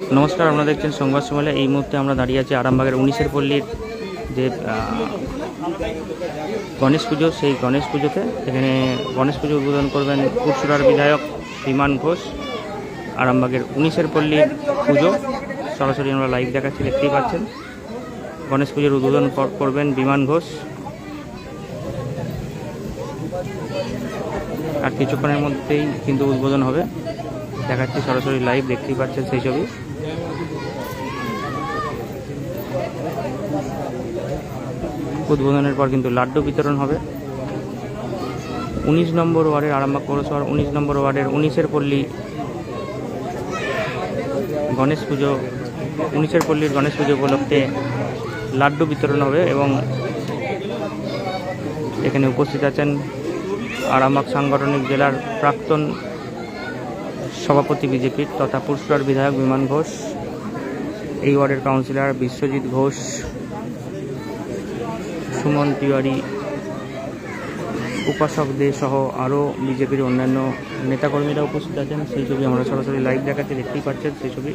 নমস্কার, আপনারা দেখছেন সংবাদ সম্মেলনে। এই মুহূর্তে আমরা দাঁড়িয়ে আছি আরামবাগের উনিশের পল্লীর যে গণেশ পুজো, সেই গণেশ পুজোতে। এখানে গণেশ পুজো উদ্বোধন করবেন পুরসুরার বিধায়ক বিমান ঘোষ। আরামবাগের উনিশের পল্লীর পুজো। সরাসরি আমরা লাইভ দেখাচ্ছি, দেখতেই পাচ্ছেন। গণেশ পুজোর উদ্বোধন করবেন বিমান ঘোষ। আর কিছুক্ষণের মধ্যেই কিন্তু উদ্বোধন হবে। দেখাচ্ছি, সরাসরি লাইভ দেখতেই পাচ্ছেন সেই ছবি। উদ্বোধনের পর কিন্তু লাড্ডু বিতরণ হবে। উনিশ নম্বর ওয়ার্ডের আরামবাগ পৌরসভার উনিশ নম্বর ওয়ার্ডের উনিশের পল্লী গণেশ পুজো, উনিশের পল্লীর গণেশ পুজো উপলক্ষে লাড্ডু বিতরণ হবে এবং এখানে উপস্থিত আছেন আরামবাগ সাংগঠনিক জেলার প্রাক্তন সভাপতি বিজেপির তথা পুরসুরার বিধায়ক বিমান ঘোষ, এই ওয়ার্ডের কাউন্সিলর বিশ্বজিৎ ঘোষ, সুমন তিওয়ারি, উপাসক দে সহ আরও বিজেপির অন্যান্য নেতাকর্মীরা উপস্থিত আছেন। সেই ছবি আমরা সরাসরি লাইভ দেখাতে দেখতেই পাচ্ছেন, সেই ছবি।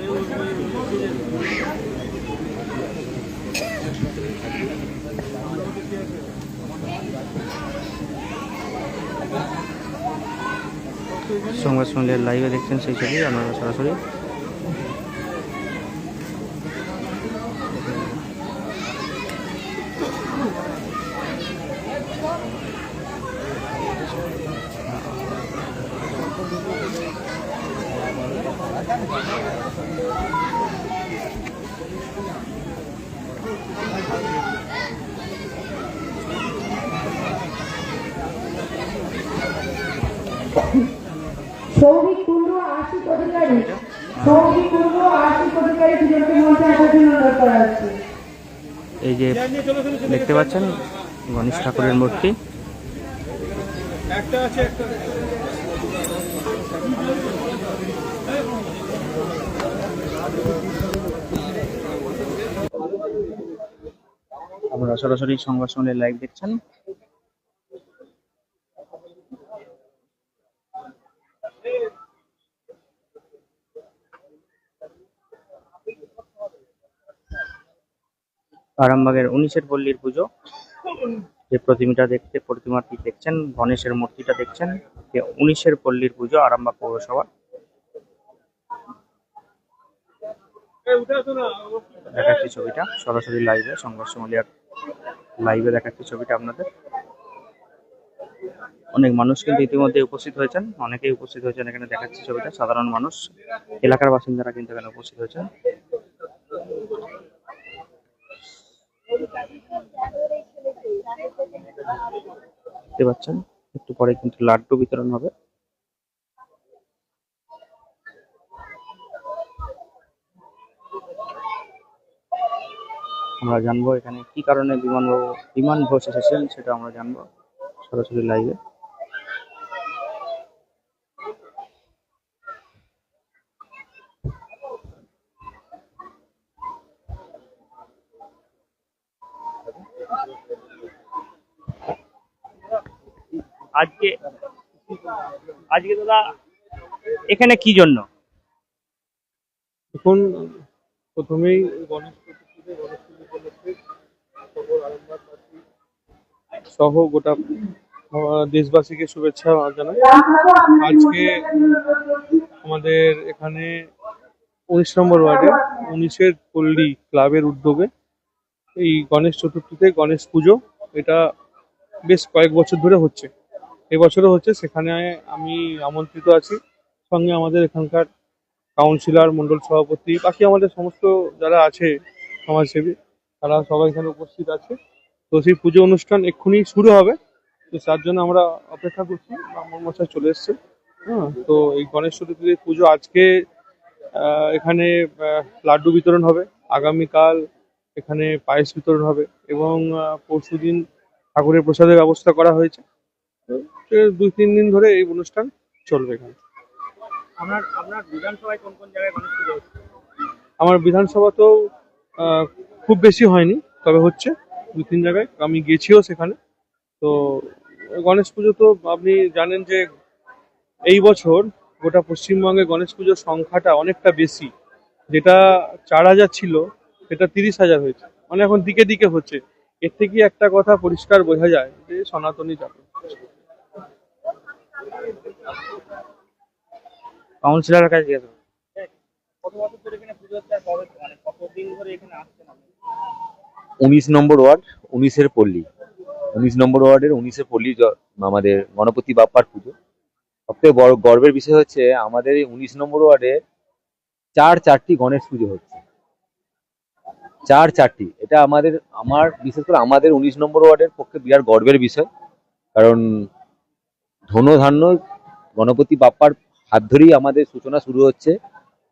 সংবাদ সঙ্গের লাইভে দেখছেন সেই ছবি আপনারা সরাসরি। সৌভিক কুণ্ডু আশিক অধিকারী সৌভিক কুণ্ডু আশিক অধিকারী দুজনকে মঞ্চে আসার জন্য অনুরোধ করা হচ্ছে। এই যে দেখতে পাচ্ছেন গণেশ ঠাকুরের মূর্তি। আপনারা সরাসরি সংবাদ সম্মেলনের লাইভ দেখছেন। আরামবাগের উনিশের পল্লীর পুজো। যে প্রতিমাটা দেখতে, প্রতিমাটি দেখছেন, গণেশের মূর্তিটা দেখছেন, যে উনিশের পল্লীর পুজো, আরামবাগ পৌরসভা। দেখাচ্ছি ছবিটা, সরাসরি লাইভে সংঘর্ষ মলিয়ার লাইভে দেখাচ্ছি ছবিটা আপনাদের। অনেক মানুষ কিন্তু ইতিমধ্যে উপস্থিত হয়েছেন, অনেকেই উপস্থিত হয়েছেন এখানে দেখাচ্ছি ছবিটা, সাধারণ মানুষ, এলাকার বাসিন্দারা কিন্তু এখানে উপস্থিত হয়েছেন। দেখতে পাচ্ছেন, একটু পরে কিন্তু লাড্ডু বিতরণ হবে। আমরা জানব এখানে কি কারণে বিমান বিমান ভোজ এসেছেন, সেটা আমরা জানব সরাসরি লাইভে আজকে আজকে দাদা, এখানে কি জন্য? এখন প্রথমেই সহ গোটা দেশবাসীকে শুভেচ্ছা জানাই। আজকে আমাদের এখানে উনিশ নম্বর ওয়ার্ডে উনিশের পল্লী ক্লাবের উদ্যোগে এই গণেশ চতুর্থীতে গণেশ পুজো, এটা বেশ কয়েক বছর ধরে হচ্ছে। এবছরও হচ্ছে, সেখানে আমি আমন্ত্রিত আছি। সঙ্গে আমাদের এখানকার কাউন্সিলর মন্ডল সভাপতি, বাকি আমাদের সমস্ত যারা আছে সমাজসেবী, তারা সবাই এখানে উপস্থিত আছে। তো সেই পুজো অনুষ্ঠান এক্ষুনি শুরু হবে। তো তার জন্য আমরা অপেক্ষা করছি, ব্রাহ্মণ মশাই চলে এসছে। হ্যাঁ তো এই গণেশ চতুর্থীর পুজো আজকে এখানে লাড্ডু বিতরণ হবে। আগামীকাল এখানে পায়েস বিতরণ হবে এবং পরশু দিন ঠাকুরের প্রসাদের ব্যবস্থা করা হয়েছে। দুই তিন দিন ধরে এই অনুষ্ঠান চলবে এখানে। আপনার আপনার বিধানসভায় কোন কোন জায়গায় গণেশ পুজো আমার বিধানসভা তো খুব বেশি হয়নি তবে হচ্ছে দু তিন জায়গায়। আমি গেছিও সেখানে। তো গণেশ পুজো তো আপনি জানেন যে এই বছর গোটা পশ্চিমবঙ্গে গণেশ পুজোর সংখ্যাটা অনেকটা বেশি। যেটা চার হাজার ছিল সেটা তিরিশ হাজার হয়েছে। মানে এখন দিকে দিকে হচ্ছে। এর থেকে একটা কথা পরিষ্কার বোঝা যায় যে সনাতনী যাবে কাউন্সিলরের কাছে জিজ্ঞাসা উনিশ নম্বর ওয়ার্ড, উনিশের পল্লী। উনিশ নম্বর ওয়ার্ডের, উনিশের আমাদের গণপতি বাপ্পার পুজো। বড় গর্বের বিষয় হচ্ছে, আমাদের এই উনিশ নম্বর ওয়ার্ডে চার চারটি গণেশ পুজো হচ্ছে। চার চারটি। এটা আমাদের, আমার, বিশেষ করে আমাদের উনিশ নম্বর ওয়ার্ডের পক্ষে বিরাট গর্বের বিষয়। কারণ ধনধান্য গণপতি বাপ্পার হাত ধরেই আমাদের সূচনা শুরু হচ্ছে।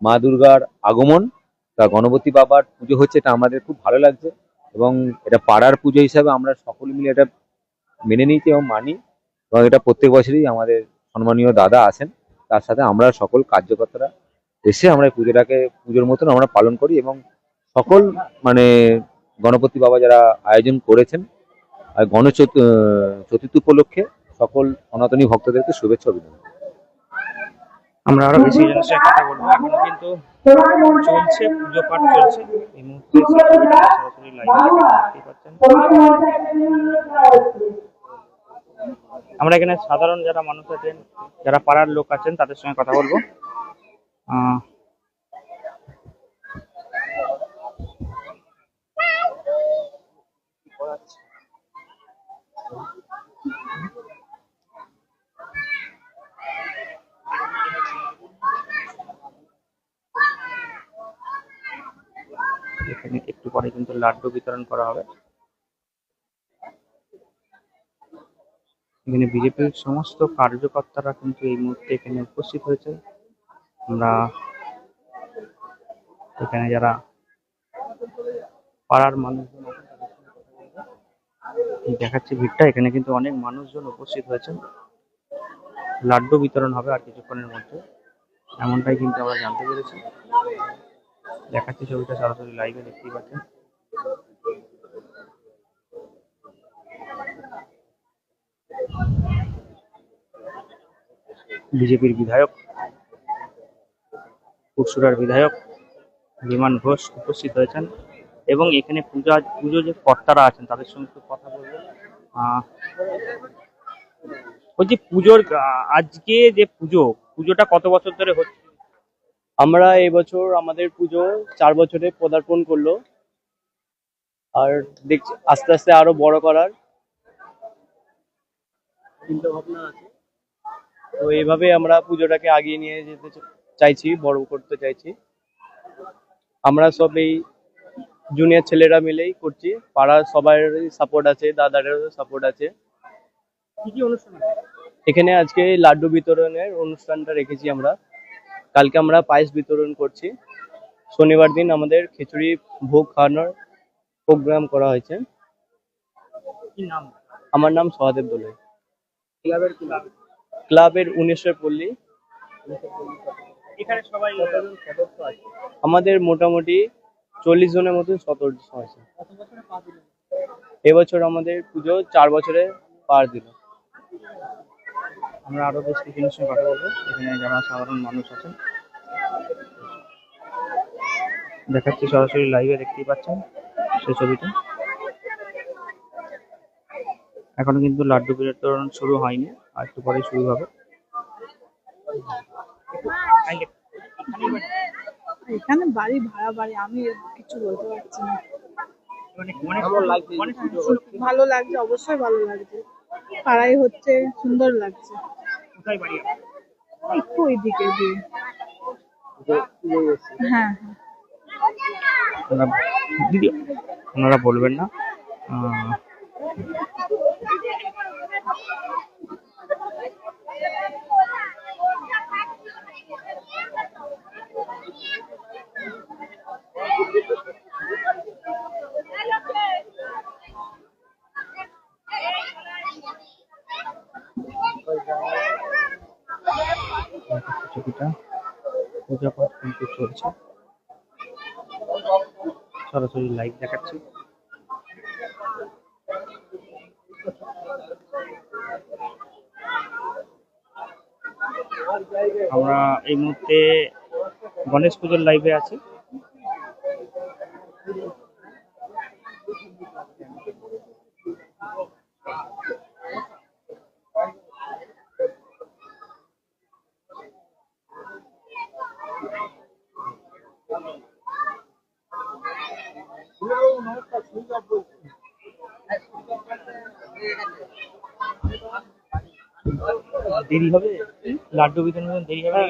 মা দুর্গার আগমন তা গণপতি বাবার পুজো হচ্ছে এটা আমাদের খুব ভালো লাগছে এবং এটা পাড়ার পুজো হিসাবে আমরা সকলে মিলে এটা মেনে নিয়েছি এবং মানি এবং এটা প্রত্যেক বছরই আমাদের সম্মানীয় দাদা আছেন। তার সাথে আমরা সকল কার্যকর্তারা এসে আমরা এই পুজোটাকে পুজোর মতন আমরা পালন করি এবং সকল মানে গণপতি বাবা যারা আয়োজন করেছেন আর আহ, চতুর্থী উপলক্ষে সকল সনাতনী ভক্তদেরকে শুভেচ্ছা অভিনন্দন। আমরা আরও বেশি জনের সাথে কথা বলব। এখনও কিন্তু চলছে পুজো পাঠ চলছে। এই মুহূর্তে সরাসরি লাইভে পাচ্ছেন। আমরা এখানে সাধারণ যারা মানুষ আছেন যারা পাড়ার লোক আছেন তাদের সঙ্গে কথা বলব। আহ, এখানে একটু পরে কিন্তু লাড্ডু বিতরণ করা হবে। এখানে বিজেপির সমস্ত কার্যকর্তারা কিন্তু এই মুহূর্তে এখানে উপস্থিত হয়েছে। আমরা এখানে যারা পাড়ার মানুষজন দেখাচ্ছি ভিড়টা। এখানে কিন্তু অনেক মানুষজন উপস্থিত হয়েছেন। লাড্ডু বিতরণ হবে আর কিছুক্ষণের মধ্যে। এমনটাই কিন্তু আমরা জানতে পেরেছি। দেখাচ্ছি ছবিটা সরাসরি লাইভে দেখতেই পাচ্ছেন। বিজেপির বিধায়ক পুরসুরার বিধায়ক বিমান ঘোষ উপস্থিত হয়েছেন। এবং এখানে পূজা পুজো যে কর্তারা আছেন তাদের সঙ্গে একটু কথা বলব আহ, বলছি পুজোর আজকে যে পুজো পুজোটা কত বছর ধরে হচ্ছে? আমরা এবছর আমাদের পুজো চার বছরে পদার্পণ করল। আর দেখছি আস্তে আস্তে আরও বড় করার চিন্তা ভাবনা আছে। তো এইভাবে আমরা পুজোটাকে আগিয়ে নিয়ে যেতে চাইছি বড় করতে চাইছি। আমরা সব এই জুনিয়র ছেলেরা মিলেই করছি। পাড়ার সবার সাপোর্ট আছে দাদারেরও সাপোর্ট আছে। কি কি অনুষ্ঠান? এখানে আজকে লাড্ডু বিতরণের অনুষ্ঠানটা রেখেছি আমরা। কালকে আমরা পায়েস বিতরণ করছি। শনিবার দিন আমাদের খিচুড়ি ভোগ খাওয়ানোর প্রোগ্রাম করা হয়েছে। নাম? আমার নাম সহদেব দোলে ক্লাবের ক্লাবের উনিশের পল্লী। এখানে সবাই সদস্য আছে? আমাদের মোটামুটি চল্লিশ জনের মতন সদস্য আছে। এবছর আমাদের পুজো চার বছরে পার দিল। আমরা আরও বেশ কিছু জিনিস নিয়ে কথা বলব। এখানে যারা সাধারণ মানুষ আছেন, দেখাচ্ছি সরাসরি লাইভে দেখতেই পাচ্ছেন সেই ছবিটা। এখনও কিন্তু লাড্ডু বিতরণ শুরু হয়নি, আর একটু পরে শুরু হবে। এখানে বাড়ি ভাড়া বাড়ি, আমি কিছু বলতে পারছি না। ভালো লাগছে, অবশ্যই ভালো লাগছে। পাড়াই হচ্ছে, সুন্দর লাগছে। কোথায় বাড়ি আপনার? একটু ওইদিকে দিয়ে। হ্যাঁ হ্যাঁ। ওনারা- দিদি ওনারা বলবেন না? আহ, ছবিটা। পূজা পাঠ কিন্তু চলছে। সরাসরি লাইভ দেখাচ্ছি। আমরা এই মুহূর্তে গণেশ পুজোর লাইভে আছি। দেরি হবে? লাড্ডু বিতরণ দেরি হবে?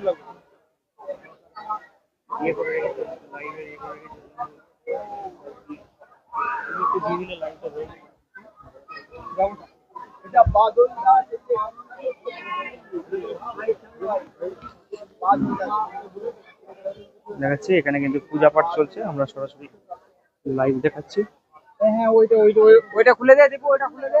লাগবে। ইয়ে ইয়ে দিয়ে হয়ে। দেখাচ্ছি এখানে কিন্তু পূজা পাঠ চলছে আমরা সরাসরি লাইভ দেখাচ্ছি। হ্যাঁ ওইটা ওইটা ওই- ওইটা খুলে দে দীপু ওইটা খুলে দে।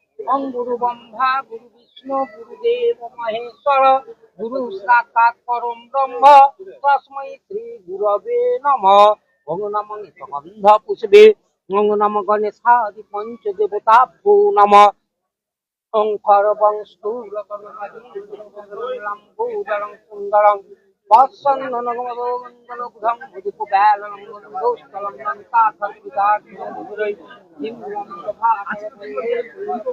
অং গুরু ব্রহ্মা, গুরু বিষ্ণু গুরুদেব মহেশ্বর, গুরু সাক্ষাৎ পরম ব্রহ্ম, তস্মৈ শ্রী গুরবে নম। ওং নম গন্ধ পুষ্পে ওং নম গণেশাদি পঞ্চ দেবতাভ্যো নম ওং খরবং স্থূলকর্ণমধিলম্বুদরং সুন্দরং বৎসন্দনগমদোগন্ধলগুধং ভুজকুবেলং গন্ধোষ্টলং অঙ্গুলিমান্দারমকারণ্যকুনারুণা বিঘ্নহরং তুহি রম্ভ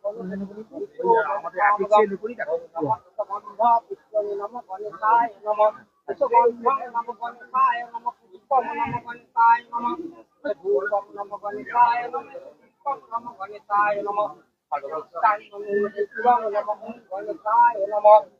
চরণাম ভুজং নব ওং নমঃ সূর্যায় নমঃ ওং রক্তাম্বুজসনমতে সরিতং সিংহং কালে সমস্ত করোদ্যৈ মান নম সূর্য সহস্রাং সতিজরাতি জগৎপদে সম্পায়ং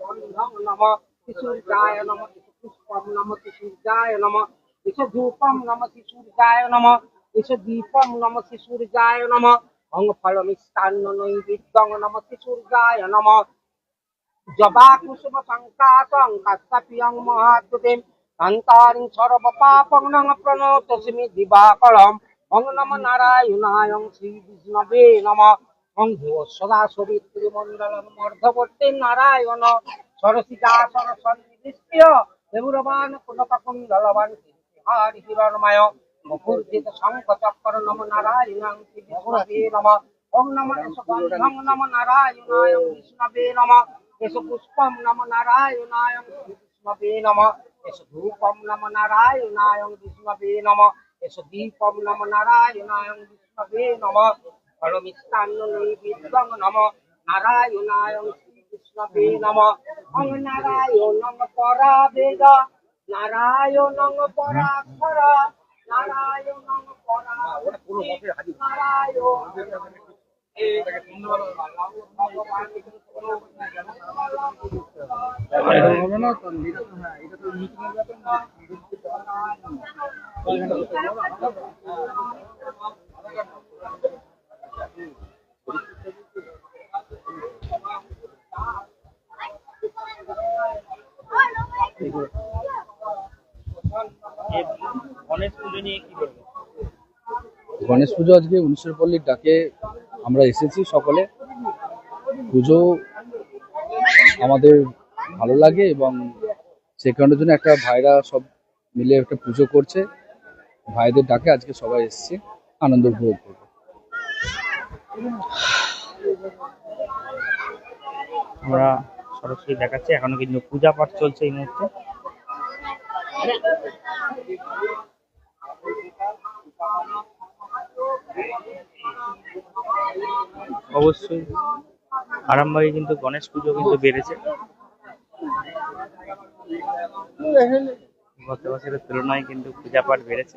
বন্ধং নম সূর্যায় নম পুষ্পম নম সূর্যায় নম ধূপম নম সূর্যায় নম দীপম নম সূর্যায় নম অং ফলমিষ্টান্ন নৈবেদ্যং নম সূর্যায় নম জবা কুসুম সংকাশং কাশ্যপিয়ং শ্রী বিষ্ণবে নম অং দেব সদা সবিত্রী মণ্ডলম মর্ধবর্তী নারায়ণ। সরসিতা সরসন্নিদৃষ্ট্য দেবুরবান পুনককুণ্ডলবান হারি হিরণময়। মুকুর্জিত শঙ্খ চক্র নম নারায়ণাং বিষ্ণবে নম। ওম নম গন্ধং নম নারায়ণায় বিষ্ণবে নম। এস পুষ্পম নম নারায়ণায় বিষ্ণবে নম। এস ধূপম নম নারায়ণায় বিষ্ণবে নম। এস দীপম নম নারায়ণায় বিষ্ণবে নম। ফলমিষ্টান্ন নৈবেদ্যং নম নারায়ণায় বিষ্ণবে নম অং নারায়ণং পরা বেদ নারায়ণং পরাক্ষর নারায়ণং পরা নারায়ণ গণেশ পুজো আজকে উনিশের পল্লীর ডাকে, আমরা এসেছি সকলে। পুজো আমাদের ভালো লাগে এবং সে কারণের জন্য একটা ভাইরা সব মিলে একটা পুজো করছে। ভাইদের ডাকে আজকে সবাই এসেছি, আনন্দ উপভোগ করব। আমরা সরাসরি দেখাচ্ছে, এখনও কিন্তু পূজা পাঠ চলছে এই মুহূর্তে। অবশ্যই, আরামবাগে কিন্তু গণেশ পুজো কিন্তু বেড়েছে। গত বছরের তুলনায় কিন্তু পূজা পাঠ বেড়েছে।